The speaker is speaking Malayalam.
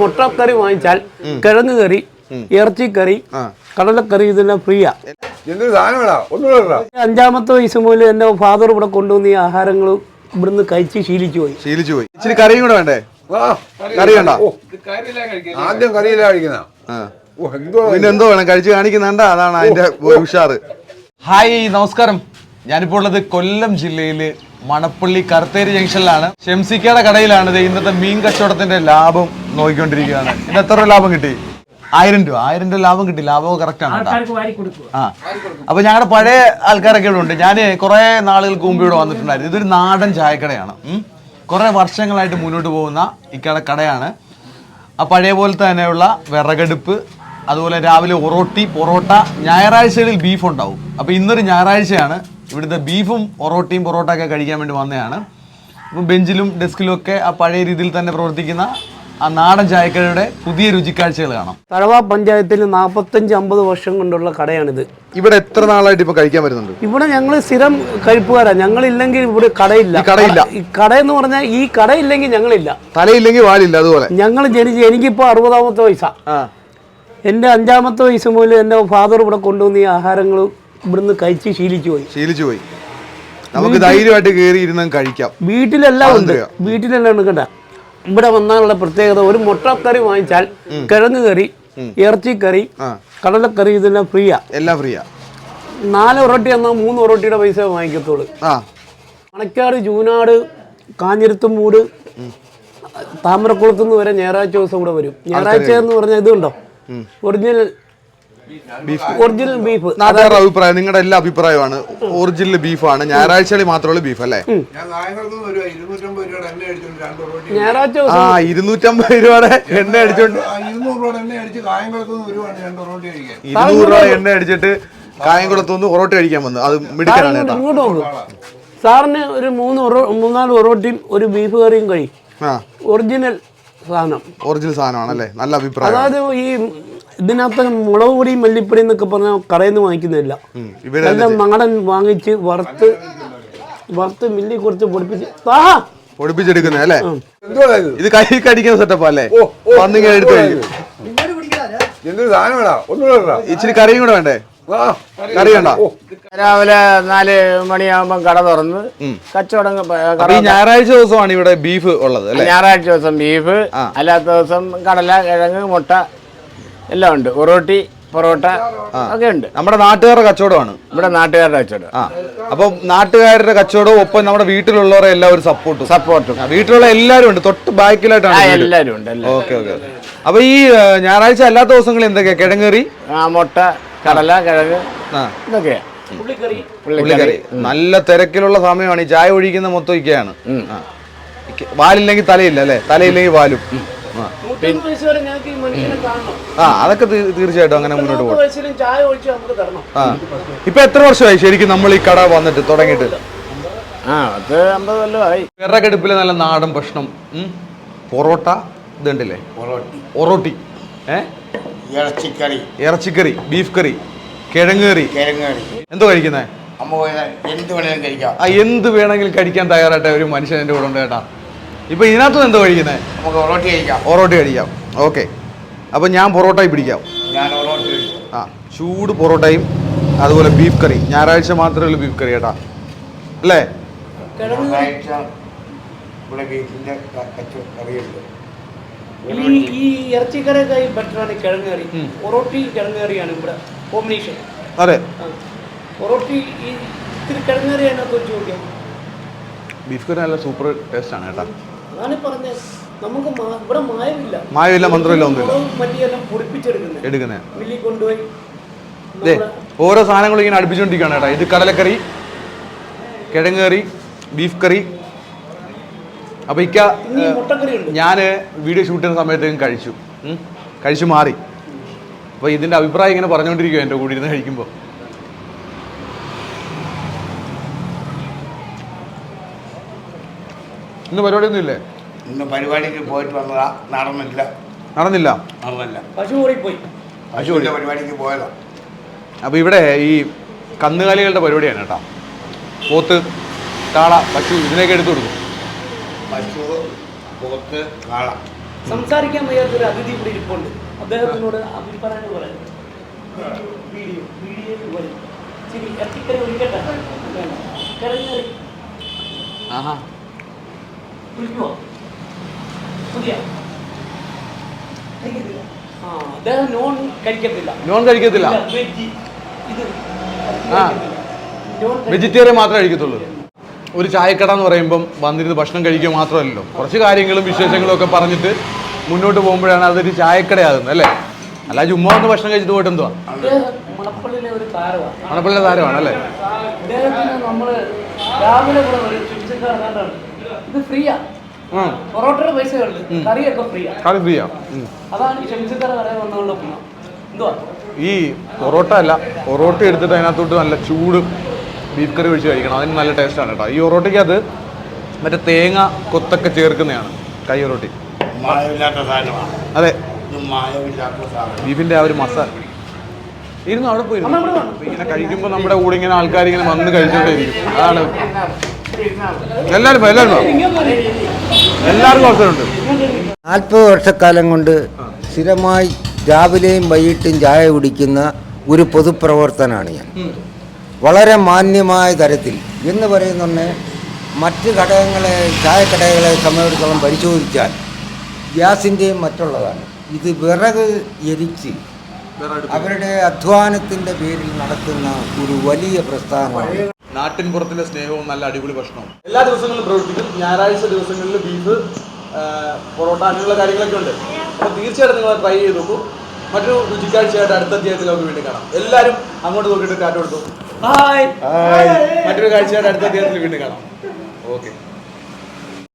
മുട്ടക്കറി വാങ്ങിച്ചാൽ കിഴങ്ങ് കറി ഇറച്ചിക്കറി. കടലക്കറി ഇതെല്ലാം ഫ്രീയാ. അഞ്ചാമത്തെ വയസ്സ് മുതൽ എന്റെ ഫാദർ ഇവിടെ കൊണ്ടുവന്ന ഈ ആഹാരങ്ങൾ ഇവിടുന്ന് കഴിച്ച് ശീലിച്ചു പോയി. ശീലിച്ചു പോയി. ഇച്ചിരി കറിയും കൂടെ വേണ്ടേ? കറി വേണ്ട? ഓ, ആദ്യം കറിയില്ല കഴിക്കുന്ന. ഓ എന്തോ പിന്നെ എന്തോ വേണം? കഴിച്ചു കാണിക്കുന്നുണ്ട? അതാണ് അതിന്റെ ഒരു ഉഷാറ്. ഹായ് നമസ്കാരം. ഞാനിപ്പോൾ ഉള്ളത് കൊല്ലം ജില്ലയിൽ മണപ്പള്ളി കർത്തേരി ജംഗ്ഷനിലാണ്. ഷെംസിക്കയുടെ കടയിലാണ് ഇന്നത്തെ മീൻ കച്ചവടത്തിന്റെ ലാഭം നോക്കിക്കൊണ്ടിരിക്കുകയാണ്. ഇന്ന് എത്ര രൂപ ലാഭം കിട്ടി? ആയിരം രൂപ. ആയിരം രൂപ ലാഭം കിട്ടി. ലാഭം കറക്റ്റ് ആണ് കേട്ടോ. ആ. അപ്പൊ ഞങ്ങളുടെ പഴയ ആൾക്കാരൊക്കെ ഇവിടെ ഉണ്ട്. ഞാൻ കുറെ നാളുകൾക്ക് മുമ്പ് ഇവിടെ വന്നിട്ടുണ്ടായിരുന്നു. ഇതൊരു നാടൻ ചായക്കടയാണ്. കുറെ വർഷങ്ങളായിട്ട് മുന്നോട്ട് പോകുന്ന ഇക്കട കടയാണ്. ആ പഴയ പോലെ തന്നെയുള്ള വിറകടുപ്പ് അതുപോലെ രാവിലെ ഒറോട്ടി പൊറോട്ട ഞായറാഴ്ചകളിൽ ബീഫ് ഉണ്ടാവും. അപ്പോൾ ഇന്നൊരു ഞായറാഴ്ചയാണ്. ഇവിടുത്തെ ബീഫും പൊറോട്ടയും പൊറോട്ട ഒക്കെ കഴിക്കാൻ വേണ്ടി വന്നതാണ്. അപ്പം ബെഞ്ചിലും ഡെസ്കിലും ഒക്കെ ആ പഴയ രീതിയിൽ തന്നെ പ്രവർത്തിക്കുന്ന ആ നാടൻ ചായക്കടയുടെ പുതിയ രുചിക്കാഴ്ചകൾ കാണാം. തഴവ പഞ്ചായത്തിൽ നാൽപ്പത്തഞ്ച് അമ്പത് വർഷം കൊണ്ടുള്ള കടയാണിത്. ഇവിടെ എത്ര നാളായിട്ട് ഇപ്പൊ കഴിക്കാൻ വരുന്നുണ്ട്? ഇവിടെ ഞങ്ങൾ സ്ഥിരം കഴിപ്പുകാരാ. ഞങ്ങളില്ലെങ്കിൽ ഇവിടെ കടയില്ല. ഈ കടയില്ല. ഈ എന്ന് പറഞ്ഞാൽ ഈ കടയില്ലെങ്കിൽ ഞങ്ങളില്ല. തലയില്ലെങ്കിൽ വാലില്ല അതുപോലെ. ഞങ്ങൾ ജനിച്ച് എനിക്കിപ്പോ അറുപതാമത്തെ വയസ്സാ. ആ. എന്റെ അഞ്ചാമത്തെ വയസ്സ് മുതൽ എന്റെ ഫാദർ ഇവിടെ കൊണ്ടുവന്ന ഈ ആഹാരങ്ങൾ ഇവിടുന്ന് കഴിച്ച് ശീലിച്ചു പോയി. ശീലിച്ചു പോയി. നമുക്ക് ധൈര്യമായിട്ട് കയറി ഇരുന്ന് കഴിക്കാം. വീട്ടിലെല്ലാം ഉണ്ട്. വീട്ടിലെല്ലാം ഉണ്ട് ഇവിടെ വന്നാലുള്ള പ്രത്യേകത ഒരു മുട്ടക്കറി വാങ്ങിച്ചാൽ കിഴങ്ങ് കറി ഇറച്ചിക്കറി. കടലക്കറി ഇതെല്ലാം ഫ്രീയാ. എല്ലാം ഫ്രീയാ. നാല് ഒറോട്ടി എന്നാൽ മൂന്ന് ഒറോട്ടിയുടെ പൈസ വാങ്ങിക്കത്തുള്ളൂ. മണക്കാട് ജൂനാട് കാഞ്ഞിരത്തുമൂട് താമരക്കുളത്തുനിന്ന് വരെ ഞായറാഴ്ച ദിവസം കൂടെ വരും. ഞായറാഴ്ച എന്ന് പറഞ്ഞാൽ ഇതുണ്ടോ? Original original beef. നാട്ടുകാരുടെ അഭിപ്രായം നിങ്ങളുടെ എല്ലാ അഭിപ്രായമാണ്. ഒറിജിനൽ ബീഫാണ്. ഞായറാഴ്ചകളിൽ മാത്രമുള്ള ബീഫ് അല്ലേ? ഞായറാഴ്ച ആ ഇരുന്നൂറ്റമ്പത് രൂപയുടെ എണ്ണ അടിച്ചോണ്ട് ഇരുന്നൂറ് രൂപ എണ്ണ അടിച്ചിട്ട് കായംകുളത്തുനിന്ന് ഒറോട്ടി കഴിക്കാൻ വന്നു. അത് മിടുക്കനാണ് കേട്ടോ. സാറിന് ഒരു മൂന്ന് മൂന്നാൽ ഒറോട്ടിയും ഒരു ബീഫ് കറിയും കഴി. ആ. ഒറിജിനൽ സാധനം. ഒറിജിനൽ സാധനമാണല്ലേ? നല്ല അഭിപ്രായം അതായത് ഈ ഇതിനകത്ത് മുളക് പൊടി മല്ലിപ്പൊടി എന്നൊക്കെ പറഞ്ഞാൽ കടയിൽ നിന്ന് വാങ്ങിക്കുന്നില്ല എല്ലാം നാടൻ വാങ്ങിച്ച് വറുത്ത് വറുത്ത് മില്ലി കുറച്ച് പൊടിപ്പിച്ച്. ആഹാ! പൊടിപ്പിച്ചെടുക്കുന്നത് അല്ലേ? ഇത് കൈ കടിക്കുന്ന സെറ്റപ്പ് അല്ലേ? വന്നിങ്ങനെ എടുത്ത് ഇച്ചിരി കറിയും കൂടെ വേണ്ടേ? കറി വേണ്ട? രാവിലെ നാല് മണിയാകുമ്പോൾ കട തുറന്ന് കച്ചവടം ഈ ഞായറാഴ്ച ദിവസമാണ് ഇവിടെ ബീഫ് ഉള്ളത് അല്ലേ? ഞായറാഴ്ച ദിവസം ബീഫ് അല്ലാത്ത ദിവസം കടല കിഴങ്ങ് മുട്ട എല്ലാം ഉണ്ട്. പൊറോട്ടി പൊറോട്ട ഒക്കെ ഉണ്ട്. നമ്മുടെ നാട്ടുകാരുടെ കച്ചവടമാണ്. ഇവിടെ നാട്ടുകാരുടെ കച്ചവടം. ആ. അപ്പൊ നാട്ടുകാരുടെ കച്ചവടവും ഒപ്പം നമ്മുടെ വീട്ടിലുള്ളവരെ എല്ലാവരും സപ്പോർട്ടും സപ്പോർട്ടും വീട്ടിലുള്ള എല്ലാവരും ഉണ്ട്. തൊട്ട് ബാക്കിലായിട്ടാണ്. എല്ലാവരും ഉണ്ട് ഓക്കെ ഓക്കെ. അപ്പൊ ഈ ഞായറാഴ്ച അല്ലാത്ത ദിവസങ്ങളിൽ എന്തൊക്കെയാ? കിഴങ്ങേറി? ആ മുട്ട കടല കിഴങ്ങ് ഇതൊക്കെയാ. പുള്ളിക്കറി നല്ല തിരക്കിലുള്ള സമയമാണ്. ഈ ചായ ഒഴിക്കുന്ന മൊത്തം ഇക്കയാണ്. വാലില്ലെങ്കിൽ തലയില്ല അല്ലേ? തലയില്ലെങ്കിൽ വാലും. ആ. അതൊക്കെ തീർച്ചയായിട്ടും അങ്ങനെ മുന്നോട്ട് പോകും ആ. ഇപ്പൊ എത്ര വർഷമായി ശരിക്കും നമ്മൾ ഈ കട വന്നിട്ട് തുടങ്ങിയിട്ട്? ആ പത്ത് അമ്പത് കൊല്ലമായി. വിറകടുപ്പിലെ നല്ല നാടൻ ഭക്ഷണം. പൊറോട്ട ഇതുണ്ടല്ലേ? പൊറോട്ടി. ഏ? ഇറച്ചിക്കറി. ഇറച്ചിക്കറി ബീഫ് കറി കിഴങ്ങ് കറി. കിഴങ്ങ് കറി. എന്തോ കഴിക്കുന്നേ? എന്ത് വേണമെങ്കിലും കഴിക്കാം. ആ എന്ത് വേണമെങ്കിലും കഴിക്കാൻ തയ്യാറായിട്ട് ഒരു മനുഷ്യൻ എന്റെ കൂടെ ഉണ്ട് കേട്ടാ. ഇപ്പൊ ഇതിനകത്ത് എന്താ കഴിക്കുന്നത് നമുക്ക് ഒറോട്ടി കഴിക്കാം. പൊറോട്ട കഴിക്കാം. ഓക്കെ. അപ്പൊ ഞാൻ പൊറോട്ടയും പിടിക്കാം. ഞാൻ പൊറോട്ടി ആ ചൂട് പൊറോട്ടയും അതുപോലെ ബീഫ് കറി ഞായറാഴ്ച മാത്രമേ ഉള്ളൂ ബീഫ് കറി കേട്ടാ അല്ലേ? ഇവിടെ കറിയുണ്ട്. ഈ ഈ ഇറച്ചിക്കറിയൊക്കെ ബെറ്ററാണ് കിഴങ്ങ് കറി പൊറോട്ടി കിഴങ്ങ് കറിയാണ് ഇവിടെ. കോമ്പിനേഷൻ അതെ. പൊറോട്ടി ഈ ഇത്തിരി കിഴങ്ങ് കറി അതിനകത്ത് വെച്ച് നോക്കിയാൽ ബീഫ് കറി നല്ല സൂപ്പർ ടേസ്റ്റ് ആണ് കേട്ടാ അതാണ് പറഞ്ഞത് നമുക്ക് ഇവിടെ മായമില്ല മായമില്ല മന്ത്രമില്ല ഒന്നുമില്ല. എടുക്കുന്നേ. മില്ലി കൊണ്ടുപോയി ഓരോ സാധനങ്ങളും ഇങ്ങനെ അടുപ്പിച്ചുകൊണ്ടിരിക്കുകയാണ് കേട്ടോ. ഇത് കടലക്കറി കിഴങ്ങ് കറി ബീഫ് കറി. അപ്പൊ ഇക്ക ഞാൻ വീഡിയോ ഷൂട്ട് ചെയ്യുന്ന സമയത്തേക്കും കഴിച്ചു. കഴിച്ചു മാറി. അപ്പോൾ ഇതിന്റെ അഭിപ്രായം ഇങ്ങനെ പറഞ്ഞുകൊണ്ടിരിക്കുക എന്റെ കൂടി ഇരുന്ന് കഴിക്കുമ്പോൾ ഇന്ന് പരിപാടിയൊന്നും ഇല്ലേ? ഇന്ന് പരിപാടിക്ക് പോയിട്ട് വന്നതാ. നടന്നില്ല. നടന്നില്ല? നടന്നില്ല. പശു ഓടിപ്പോയി. പശുവിന്റെ പരിപാടിക്ക് പോയതാ. അപ്പോൾ ഇവിടെ ഈ കന്നുകാലികളുടെ പരിപാടിയാണ് കേട്ടോ. പോത്ത് കാള പശു ഇതിനൊക്കെ എടുത്തു കൊടുക്കും. പശു പോത്ത് കാള സംസാരിക്കാൻ വയ്യാത്തൊരു അതിഥി ഇവിടെ ഇരിപ്പുണ്ട്. അദ്ദേഹത്തിനോട് അഭിപ്രായം പറയാം വീഡിയോ വീഡിയോ വരും ശരി ഇറച്ചിക്കറി ഒഴിക്കട്ടെ. ആഹാ. കുളിക്കുവോ? പുതിയ. ആ അദ്ദേഹം നോൺ കഴിക്കത്തില്ല. നോൺ കഴിക്കത്തില്ല. ഇല്ല, വെജ്. ഇത് ആ. വെജിറ്റേറിയൻ മാത്രമേ കഴിക്കത്തുള്ളൂ. ഒരു ചായക്കട എന്ന് പറയുമ്പം വന്നിരുന്ന് ഭക്ഷണം കഴിക്കുക മാത്രമല്ലല്ലോ. കുറച്ച് കാര്യങ്ങളും വിശേഷങ്ങളും ഒക്കെ പറഞ്ഞിട്ട് മുന്നോട്ട് പോകുമ്പോഴാണ് അതൊരു ചായക്കടയാകുന്നത് അല്ലേ? അല്ല ചുമ്മാ ഒന്ന് ഭക്ഷണം കഴിച്ചിട്ട് പോയിട്ട് എന്തുവാ മണപ്പള്ളിയിലെ താരമാണ് അല്ലേ രാവിലെ ഇത് ഫ്രീയാ. പൊറോട്ടയുടെ പൈസയുള്ളു കറിയൊക്കെ ഫ്രീയാ. കറി ഫ്രീയാ. അതാണ് ഈ ഷംസിക്കറ കടയിൽ വന്നുകൊണ്ട് ഗുണം. എന്തുവാ? ഈ പൊറോട്ട അല്ല പൊറോട്ട എടുത്തിട്ട് അതിനകത്തോട്ട് നല്ല ചൂട് ബീഫ് കറി ഒഴിച്ച് കഴിക്കണം. അതിന് നല്ല ടേസ്റ്റാണ് കേട്ടോ. ഈ പൊറോട്ടയ്ക്ക് അത് മറ്റേ തേങ്ങ കൊത്തൊക്കെ ചേർക്കുന്നതാണ് കൈ സാധനമാണ് അതെ. മായമില്ലാത്ത സാധനം. ബീഫിന്റെ ആ ഒരു മസാല. ഇരുന്നു അവിടെ പോയി. ഇങ്ങനെ കഴിക്കുമ്പോൾ നമ്മുടെ കൂടെ ഇങ്ങനെ ആൾക്കാർ ഇങ്ങനെ വന്ന് കഴിച്ചോണ്ടിരിക്കും അതാണ്. എല്ലാവരും എല്ലാവരും. എല്ലാവർക്കും അവസരമുണ്ട്. നാൽപ്പത് വർഷക്കാലം കൊണ്ട് സ്ഥിരമായി രാവിലെയും വൈകിട്ടും ചായ കുടിക്കുന്ന ഒരു പൊതുപ്രവർത്തനാണ് ഞാൻ. വളരെ മാന്യമായ തരത്തിൽ എന്ന് പറയുന്നുണ്ട് മറ്റ് ഘടകങ്ങളെ ചായക്കടകളെ സംബന്ധിച്ചിടത്തോളം പരിശോധിച്ചാൽ ഗ്യാസിന്റെയും മറ്റുള്ളതാണ്. ഇത് വിറക് എരിച്ച് അവരുടെ അധ്വാനത്തിന്റെ പേരിൽ നടത്തുന്ന ഒരു വലിയ പ്രസ്ഥാനമാണ് നാട്ടിൻ പുറത്തിന്റെ സ്നേഹവും നല്ല അടിപൊളി ഭക്ഷണവും. എല്ലാ ദിവസങ്ങളും പ്രവർത്തിക്കും. ഞായറാഴ്ച ദിവസങ്ങളിൽ ബീഫ് പൊറോട്ട അങ്ങനെയുള്ള കാര്യങ്ങളൊക്കെ ഉണ്ട്. അപ്പോൾ തീർച്ചയായിട്ടും നിങ്ങൾ ട്രൈ ചെയ്ത് നോക്കൂ. മറ്റൊരു രുചിക്കാഴ്ചയായിട്ട് അടുത്ത അധ്യായത്തിൽ നമുക്ക് വീണ്ടും കാണാം. എല്ലാവരും അങ്ങോട്ട് നോക്കിയിട്ട് കാറ്റ് കൊടുത്തു. ഹായ് മറ്റൊരു കാഴ്ചയായിട്ട് അടുത്ത അധ്യായത്തിൽ വീണ്ടും കാണാം. ഓക്കെ